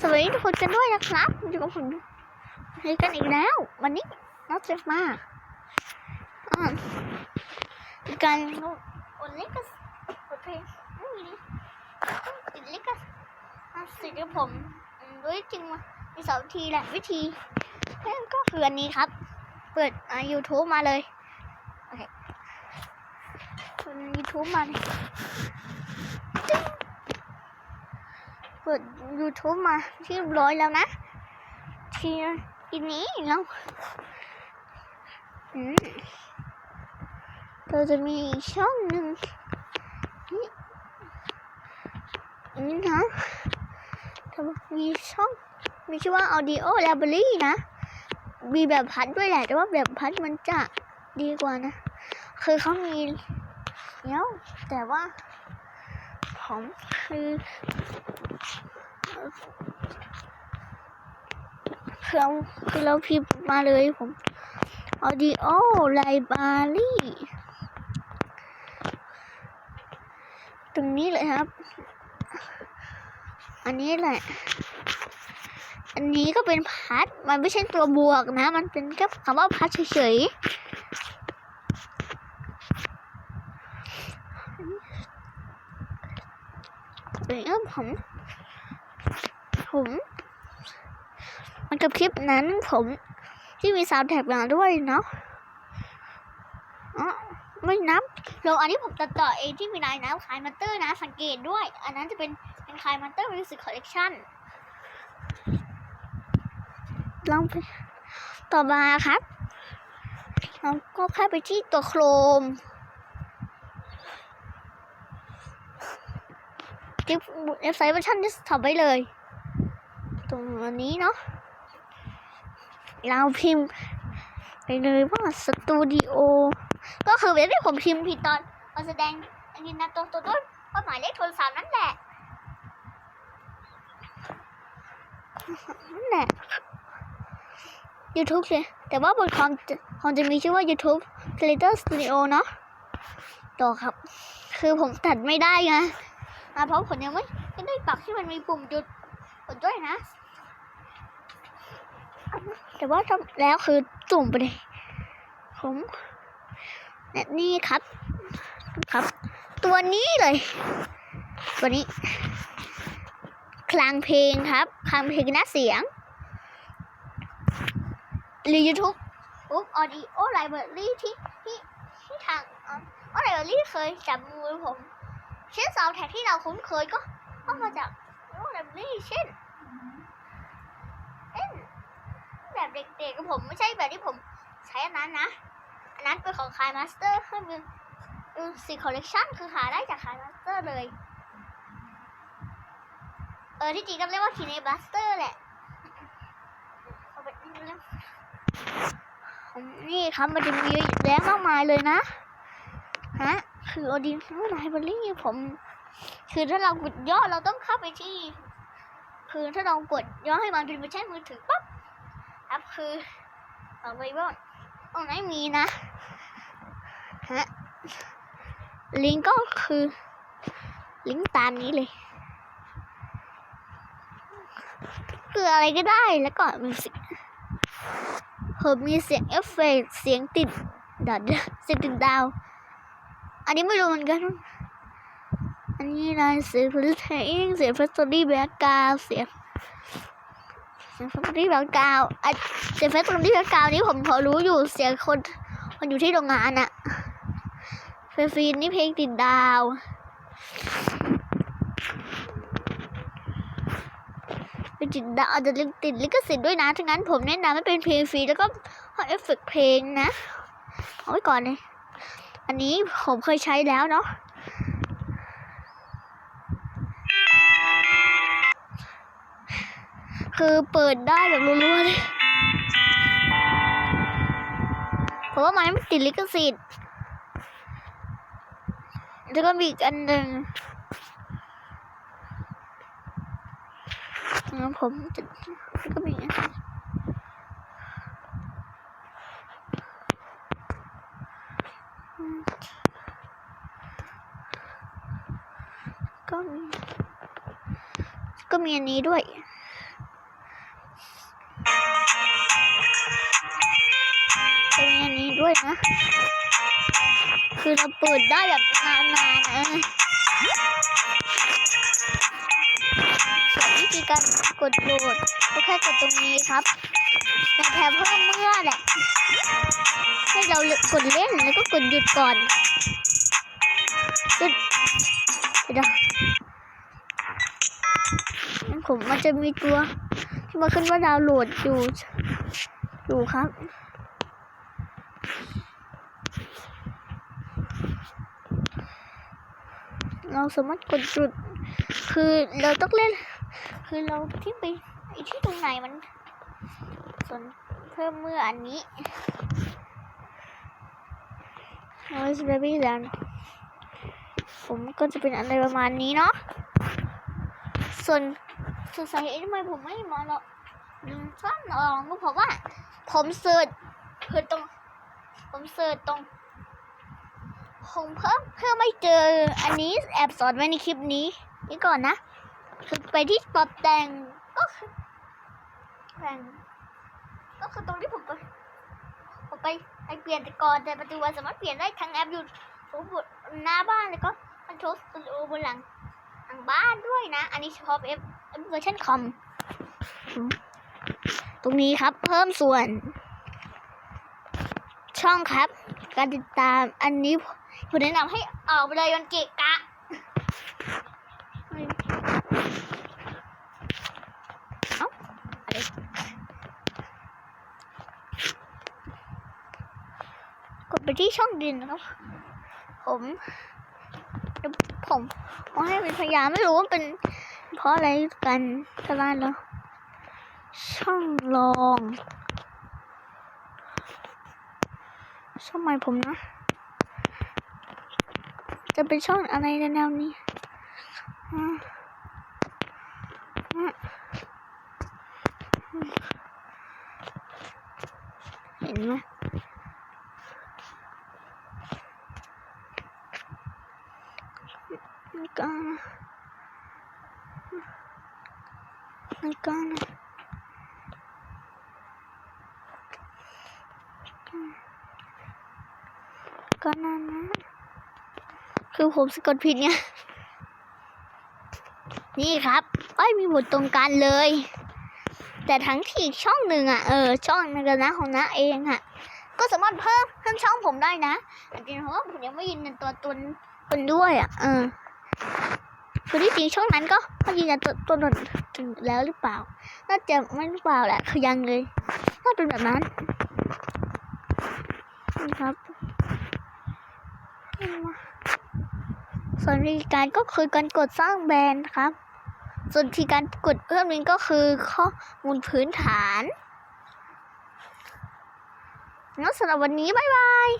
สวัสดีทุกคนกันด้วยนะครับอยู่กับผมเฮ้กันอีกแล้ว วันนี้น้องเจฟมาอ่าการวันนี้ก็บทเพลงไม่มีติดลิขสิทธิ์กับผมด้วยจริงมามีสองวิธีแหละวิธีนั่นก็คืออันนี้ครับ เปิดอ่า YouTube มาเลยโอเคเปิด YouTube มาเลย เปิด YouTube มาที่ร้อยแล้วนะ ทีทีนี้เราเราจะมีอีกช่องหนึ่งนี่นี่นะแต่ว่ามีช่องมีชื่อว่า Audio Library นะ มีแบบพัดด้วยแหละ แต่ว่าแบบพัดมันจะดีกว่านะ คือเขามีเนี้ยแต่ว่า ผมคือคือเราคือเราพิมพ์มาเลยผม audio library ตรงนี้เลยครับ อันนี้แหละ อันนี้ก็เป็นพัด มันไม่ใช่ตัวบวกนะ มันเป็นแค่คำว่าพัดเฉยๆ เป็นเรื่องผม ผมมันกับคลิปนั้นผมที่มีซาวด์แท็กมาด้วยเนาะอ๋อไม่นับลงอันนี้ผมตัดต่อเองที่มีลายน้ำคายมัตเตอร์นะ สังเกตด้วย อันนั้นจะเป็นเป็นคายมัตเตอร์มิวสิกคอลเลกชันลองไปต่อมาครับเราก็เข้าไปที่ตัวโครม ที่เว็บไซต์เวอร์ชันที่ทำไว้เลย ตรงนี้เนาะเราพิมพ์ไปเลยว่าสตูดิโอก็คือเว็บที่ผมพิมพ์ผิดตอนตอนแสดงอันนี้นะตัวตัวต้นก็หมายเลขโทรศัพท์นั่นแหละนั่นแหละ YouTube เลยแต่ว่าบนคอมคอมจะมีชื่อว่า YouTube Creator Studio เนาะต่อครับ คือผมตัดไม่ได้ไง อะเพราะผมยังไม่ไม่ได้ปักที่มันมีปุ่มจุดกดด้วยนะ แต่ว่าทำแล้วคือจุ่มไปเลยผมและนี่ครับ ครับ ตัวนี้เลย ตัวนี้ คลังเพลงครับ คลังเพลงหน้าเสียงหรือ YouTube ปุ๊บ Audio Library ที่ที่ที่ทางออ Library เคยจับมือผม เช่นซาวแท็กที่เราคุ้นเคยก็ก็มาจาก Audio Library เช่นเช่นแบบเด็กๆกับผมไม่ใช่แบบที่ผมใช้อันนั้นนะ อันนั้นเป็นของคายมาสเตอร์คือเป็นสีคอลเลกชันคือหาได้จากคายมาสเตอร์เลย เออที่จริงก็เรียกว่าคีเนบัสเตอร์แหละนี่ครับมันจะมีเยอะแยะมากมายเลยนะ ฮะ คือออดิโนไลบรารีผม คือถ้าเรากดย่อเราต้องเข้าไปที่ คือถ้าเรากดย่อให้มันเป็นเวอร์ชันมือถือปั๊บครับคือเอาไว้ว่าตรงไหนมีนะฮะลิงก์ก็คือ ลิงก์ตามนี้เลย คืออะไรก็ได้แล้วก็มีเสียงผมมีเสียงเอฟเฟกเสียงติดดัดเสียงติดดาว อันนี้ไม่รู้เหมือนกัน อันนี้นะเสียงพลิเทงเสียงฟัสตอรี่แบ็กกราวเสียงเสียงแฟคทอรี่แบ็กกราวด์อะเสียงแฟคทอรี่แบ็กกราวนี้ผมพอรู้อยู่เสียงคนคนอยู่ที่โรงงานอะเฟรฟีนนี่เพลงติดดาวเป็นติดดาวอาจจะติดลิขสิทธิ์ด้วยนะทั้งนั้นผมแนะนำให้เป็นเพลงฟรีแล้วก็เอฟเฟกเพลงนะ เอาไว้ก่อนเลย อันนี้ผมเคยใช้แล้วเนาะคือเปิดได้แบบรัวๆเลยเพราะว่ามันไม่ติดลิขสิทธิ์แล้วก็มีอีกอันหนึ่งงั้นผมจะก็มีอันนี้อืม ก็มีอันนี้ด้วยจะมีอันนี้ด้วยนะ คือเราเปิดได้แบบนานๆนะส่วนวิธีการกดโหลดก็แค่กดตรงนี้ครับในแถบเพิ่มเมื่อแหละ ให้เรากดเล่นแล้วก็กดหยุดก่อนหยุดเดี๋ยว ผมมันจะมีตัวที่มาขึ้นว่าดาวน์โหลดอยู่อยู่ครับ เราสามารถกดจุด คือเราต้องเล่น คือเราที่ไปไอที่ตรงไหนมันส่วนเพิ่มเมื่ออันนี้ Noise Baby Land ผมก็จะเป็นอะไรประมาณนี้เนาะส่วน ส่วนสาเหตุทำไมผมไม่มาหรอกดึงซ้ำลองก็เพราะว่า ผมเสิร์ชเพื่อตรง ผมเสิร์ชตรงผมเพิ่มเพื่อไม่เจออันนี้แอบสอนไว้ในคลิปนี้ นี่ก่อนนะคือไปที่ปรับแต่งก็คือแต่งก็คือตรงที่ผมไปผมไปไปเปลี่ยนแต่ก่อนแต่ปัจจุบันสามารถเปลี่ยนได้ทั้งแอปอยู่บนหน้าบ้านแล้วก็คอนโทรลสบนหลังหลังบ้านด้วยนะ อันนี้เฉพาะเอฟ เวอร์ชันคอม ตรงนี้ครับเพิ่มส่วน ช่องครับ การติดตามอันนี้ผมแนะนำให้ออกไปเลยมันเกะกะกดไปที่ช่องดินนะครับ ผม ผมผมให้เป็นพยานไม่รู้ว่าเป็น เพราะอะไรกันทำไมเหรอช่องลองช่องใหม่ผมนะ จะเป็นช่องอะไรแนวนี้เห็นไหมไม่ก ล้านะไม่กล้านะก็นั่นนะ คือผมสะกดผิดไง นี่ครับเอ้ยมีบทตรงกันเลย แต่ทั้งที่ช่องหนึ่งอะ เออ ช่องนั้นนะของน้าเองอะ ก็สามารถเพิ่มเพิ่มช่องผมได้นะแต่จริงเพราะว่าผมยังไม่ยืนยันตัวตนคนด้วยอะ เออคือที่จริงช่องนั้นก็ก็ยืนยันตัวตน ถึงแล้วหรือเปล่า น่าจะไม่หรือเปล่าแหละคือยังเลย น่าเป็นแบบนั้นนี่ครับส่วนวิธีการก็คือการกดสร้างแบรนด์ครับ ส่วนวิธีการกดเพิ่มลิงก์ก็คือข้อมูลพื้นฐานงั้นสำหรับวันนี้ บ๊ายบาย